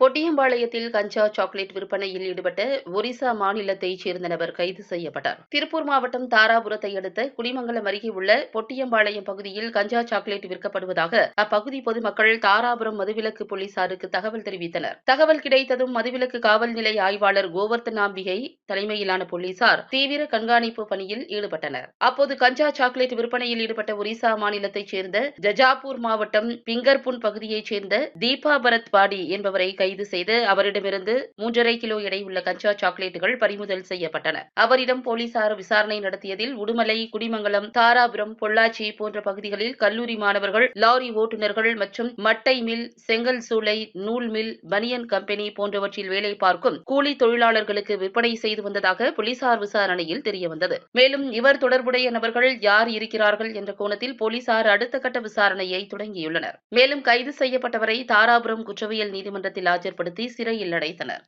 பொட்டியம்பாளையத்தில் கஞ்சா chocolate விற்பனையில் ஈடுபட்ட ஒரிசா மாநிலத்தைச் சேர்ந்த நபர் கைது செய்யப்பட்டார். திருப்பூர் மாவட்டம் தாராபுரத்தை அடுத்த குடிமங்கலம் அருகே உள்ள பொட்டியம்பாளையம் பகுதியில் கஞ்சா சாக்லேட் விற்கப்படுவதாக அப்பகுதி பொதுமக்கள் தாராபுரம் மதுவிலக்கு போலீசாருக்கு தகவல் தெரிவித்தனர். தகவல் கிடைத்ததும் மதுவிலக்கு காவல் நிலைய ஆய்வாளர் கோவர்த்தனாம்பிகை தலைமையிலான போலீசார் தீவிர கண்காணிப்பு பணியில் ஈடுபட்டனர். அப்போது கஞ்சா சாக்லேட் விற்பனையில் ஈடுபட்ட ஒரிசா மாநிலத்தைச் சேர்ந்த ஜஜாப்பூர் மாவட்டம் பிங்கர்புன் பகுதியைச் சேர்ந்த தீபா பரத் பாடி என்பவரை கை கைது செய்து அவரிடமிருந்து மூன்றரை கிலோ எடையுள்ள கஞ்சா சாக்லேட்டுகள் பறிமுதல் செய்யப்பட்டன. அவரிடம் போலீசார் விசாரணை நடத்தியதில் உடுமலை குடிமங்கலம் தாராபுரம் பொள்ளாச்சி போன்ற பகுதிகளில் கல்லூரி மாணவர்கள் லாரி ஓட்டுநர்கள் மற்றும் மட்டை மில் செங்கல் சூளை நூல் மில் பனியன் கம்பெனி போன்றவற்றில் வேலை பார்க்கும் கூலி தொழிலாளர்களுக்கு விற்பனை செய்து வந்ததாக போலீசார் விசாரணையில் தெரியவந்தது. மேலும் இவர் தொடர்புடைய நபர்கள் யார் இருக்கிறார்கள் என்ற கோணத்தில் போலீசார் அடுத்த கட்ட விசாரணையை தொடங்கியுள்ளனர். மேலும் கைது செய்யப்பட்டவரை தாராபுரம் குற்றவியல் நீதிமன்றத்தில் ஆஜர்படுத்தி சிறையில் அடைத்தனர்.